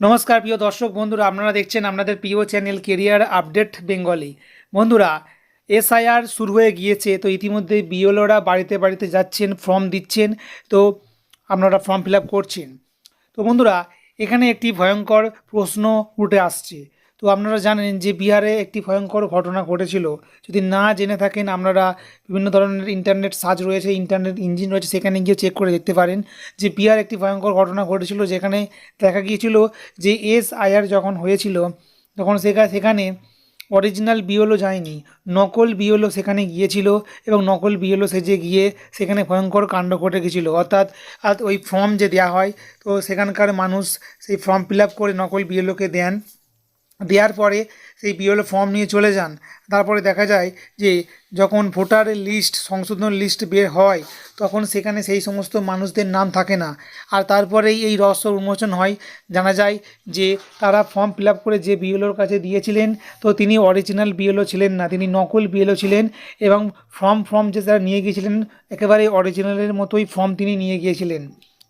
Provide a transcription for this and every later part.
নমস্কার, প্রিয় দর্শক বন্ধুরা, আপনারা দেখছেন আপনাদের প্রিয় চ্যানেল কেরিয়ার আপডেট বেঙ্গলি। বন্ধুরা, এসআইআর শুরু হয়ে গিয়েছে, তো ইতিমধ্যে বিএলওরা বাড়িতে বাড়িতে যাচ্ছেন, ফর্ম দিচ্ছেন, তো আপনারা ফর্ম ফিল করছেন। তো বন্ধুরা, এখানে একটি ভয়ঙ্কর প্রশ্ন উঠে আসছে। তো আপনারা জানেন যে বিহারে একটি ভয়ঙ্কর ঘটনা ঘটেছিল। যদি না জেনে থাকেন, আপনারা বিভিন্ন ধরনের ইন্টারনেট সার্চ রয়েছে ইন্টারনেট ইঞ্জিন রয়েছে, সেখানে গিয়ে চেক করে দেখতে পারেন যে বিহার একটি ভয়ঙ্কর ঘটনা ঘটেছিল, যেখানে দেখা গিয়েছিল যে এস আইআর যখন হয়েছিল, তখন সেখানে সেখানে অরিজিনাল বিওলো যায়নি, নকল বিওলো সেখানে গিয়েছিল এবং নকল বিওলো সেজে গিয়ে সেখানে ভয়ঙ্কর কাণ্ড ঘটে গেছিল অর্থাৎ ওই ফর্ম যে দেওয়া হয়, তো সেখানকার মানুষ সেই ফর্ম ফিল করে নকল বিওলোকে দেন। দেওয়ার পরে সেই বিএলও ফর্ম নিয়ে চলে যান। তারপরে দেখা যায় যে যখন ভোটারের লিস্ট সংশোধন লিস্ট বের হয়, তখন সেখানে সেই সমস্ত মানুষদের নাম থাকে না। আর তারপরেই এই রহস্য উন্মোচন হয়। জানা যায় যে তারা ফর্ম ফিল করে যে বিএলওর কাছে দিয়েছিলেন, তো তিনি অরিজিনাল বিএলও ছিলেন না, তিনি নকল বিএলও ছিলেন এবং ফর্ম ফর্ম যে তারা নিয়ে গিয়েছিলেন, একেবারে অরিজিনালের মতোই ফর্ম তিনি নিয়ে গিয়েছিলেন।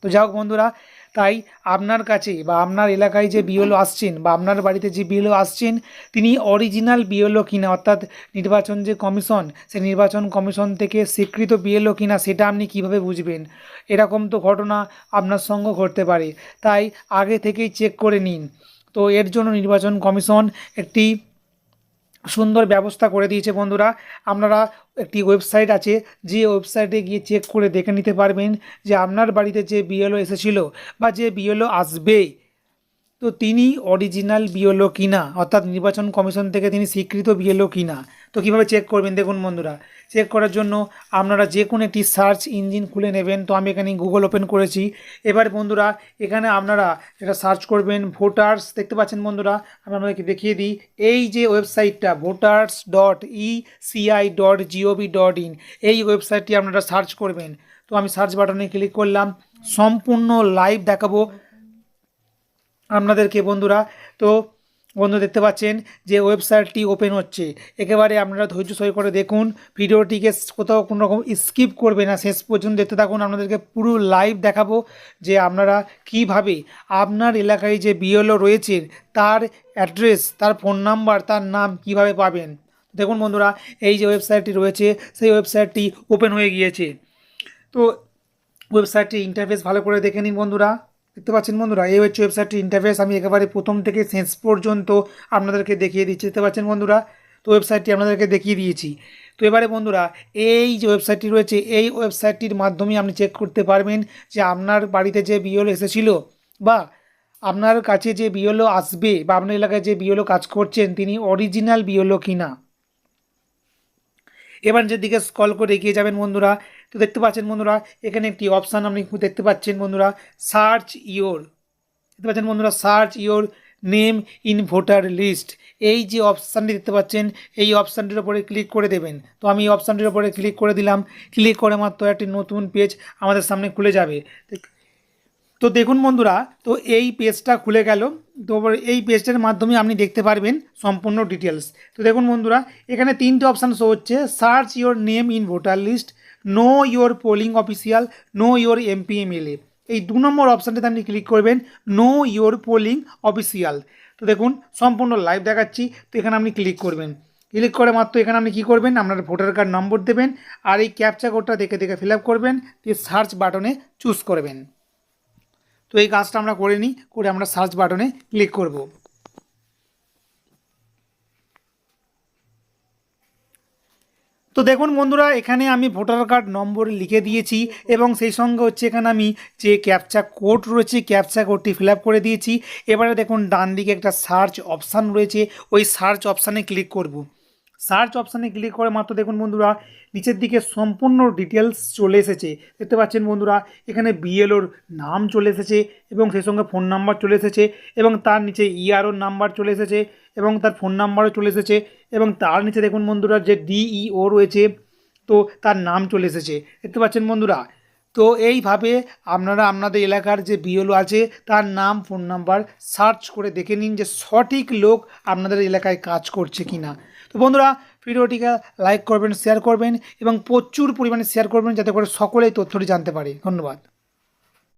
তো হোক বন্ধুরা তাই আপনার কাছে বা আপনার এলাকায় যে বিএলও আসছেন বা আপনার বাড়িতে যে বিএলও আসছেন, তিনি অরিজিনাল বিএলও কিনা, অর্থাৎ নির্বাচন যে কমিশন, সে নির্বাচন কমিশন থেকে স্বীকৃত বিএলও কিনা, সেটা আপনি কীভাবে বুঝবেন? এরকম তো ঘটনা আপনার সঙ্গে ঘটতে পারে। তাই আগে থেকেই চেক করে নিন। তো এর জন্য নির্বাচন কমিশন একটি সুন্দর ব্যবস্থা করে দিয়েছে বন্ধুরা। আপনারা একটি ওয়েবসাইট আছে, যে ওয়েবসাইটে গিয়ে চেক করে দেখে নিতে পারবেন যে আপনার বাড়িতে যে বিএলও এসেছিল বা যে বিএলও আসবে তো তিনি অরিজিনাল বিএলও কিনা, অর্থাৎ নির্বাচন কমিশন থেকে তিনি স্বীকৃত বিএলও কিনা, তো কীভাবে চেক করবেন? দেখুন বন্ধুরা চেক করার জন্য আপনারা যে কোনো একটি সার্চ ইঞ্জিন খুলে নেবেন। তো আমি এখানে গুগল ওপেন করেছি। এবার বন্ধুরা, এখানে আপনারা যেটা সার্চ করবেন ভোটার্স দেখতে পাচ্ছেন বন্ধুরা, আমি আপনাদেরকে দেখিয়ে দিই। এই যে ওয়েবসাইটটা voters dot E C I dot G O V dot in এই ওয়েবসাইটটি আপনারা সার্চ করবেন। তো আমি সার্চ বাটনে ক্লিক করলাম, সম্পূর্ণ লাইভ দেখাবো। আপনাদেরকে বন্ধুরা, তো বন্ধু দেখতে পাচ্ছেন যে ওয়েবসাইটটি ওপেন হচ্ছে। একেবারে আপনারা ধৈর্য সই করে দেখুন, ভিডিওটিকে কোথাও কোনো রকম স্কিপ করবে না। শেষ পর্যন্ত দেখতে থাকুন, আপনাদেরকে পুরো লাইভ দেখাবো যে আপনারা কীভাবে আপনার এলাকায় যে বিএলও রয়েছে, তার অ্যাড্রেস, তার ফোন নাম্বার, তার নাম কীভাবে পাবেন। দেখুন বন্ধুরা, এই যে ওয়েবসাইটটি রয়েছে, সেই ওয়েবসাইটটি ওপেন হয়ে গিয়েছে। তো ওয়েবসাইটটি ইন্টারফেস ভালো করে দেখে নিন বন্ধুরা। দেখতে পাচ্ছেন বন্ধুরা, এই হচ্ছে ওয়েবসাইটটির ইন্টারফেস আমি একেবারে প্রথম থেকে শেষ পর্যন্ত আপনাদেরকে দেখিয়ে দিচ্ছি। দেখতে পাচ্ছেন বন্ধুরা, তো ওয়েবসাইটটি আপনাদেরকে দেখিয়ে দিয়েছি। তো এবারে বন্ধুরা, এই যে ওয়েবসাইটটি রয়েছে, এই ওয়েবসাইটটির মাধ্যমে আপনি চেক করতে পারবেন যে আপনার বাড়িতে যে বিএলও এসেছিল বা আপনার কাছে যে বিএলও আসবে বা আপনার এলাকায় যে বিএলও কাজ করছেন, তিনি অরিজিনাল বিএলও কিনা। এবার যেদিকে স্কল করে এগিয়ে যাবেন বন্ধুরা তো দেখতে পাচ্ছেন বন্ধুরা, এখানে একটি অপশান আপনি দেখতে পাচ্ছেন বন্ধুরা সার্চ ইওর দেখতে পাচ্ছেন বন্ধুরা search your name in voter list এই যে অপশানটি দেখতে পাচ্ছেন, এই অপশানটির ওপরে ক্লিক করে দেবেন। তো আমি এই অপশানটির ওপরে ক্লিক করে দিলাম ক্লিক করে মাত্র একটি নতুন পেজ আমাদের সামনে খুলে যাবে। তো দেখুন বন্ধুরা, তো এই পেজটা খুলে গেল, তো এই পেজটার মাধ্যমে আপনি দেখতে পারবেন সম্পূর্ণ ডিটেলস তো দেখুন বন্ধুরা, এখানে তিনটে অপশান শো হচ্ছে search your name in voter list know your polling official know your MP MLA এই দু নম্বর অপশানটাতে আপনি ক্লিক করবেন নো ইওর পোলিং অফিসিয়াল তো দেখুন, সম্পূর্ণ লাইভ দেখাচ্ছি, তো এখানে আপনি ক্লিক করবেন। ক্লিক করে মাত্র এখানে আপনি কী করবেন, আপনার ভোটার কার্ড নম্বর দেবেন, আর এই ক্যাপচা কোডটা দেখে দেখে ফিল করবেন, দিয়ে সার্চ বাটনে চুজ করবেন। তো এই কাজটা আমরা করে নিই, করে আমরা সার্চ বাটনে ক্লিক করব। তো দেখুন বন্ধুরা, এখানে আমি ভোটার কার্ড নম্বর লিখে দিয়েছি এবং সেই সঙ্গে হচ্ছে এখানে আমি যে ক্যাপচা কোড রয়েছে ক্যাপচা কোডটি ফিল করে দিয়েছি। এবারে দেখুন, ডান দিকে একটা সার্চ অপশান রয়েছে, ওই সার্চ অপশানে ক্লিক করব। সার্চ অপশানে ক্লিক করে মাত্র দেখুন বন্ধুরা, নিচের দিকে সম্পূর্ণ ডিটেলস চলে এসেছে। দেখতে পাচ্ছেন বন্ধুরা, এখানে বিএলওর নাম চলে এসেছে এবং সেই সঙ্গে ফোন নাম্বার চলে এসেছে এবং তার নিচে ইআরওর নাম্বার চলে এসেছে এবং তার ফোন নাম্বারও চলে এসেছে। এবং তার নিচে দেখুন বন্ধুরা যে ডিইও রয়েছে, তো তার নাম চলে এসেছে। দেখতে পাচ্ছেন বন্ধুরা? তো এইভাবে আপনারা আপনাদের এলাকার যে বিএলও আছে, তার নাম ফোন নাম্বার সার্চ করে দেখে নিন যে সঠিক লোক আপনাদের এলাকায় কাজ করছে কি না তো বন্ধুরা, ভিডিওটিকে লাইক করবেন শেয়ার করবেন এবং প্রচুর পরিমাণে শেয়ার করবেন যাতে করে সকলেই তথ্যটি জানতে পারে। ধন্যবাদ।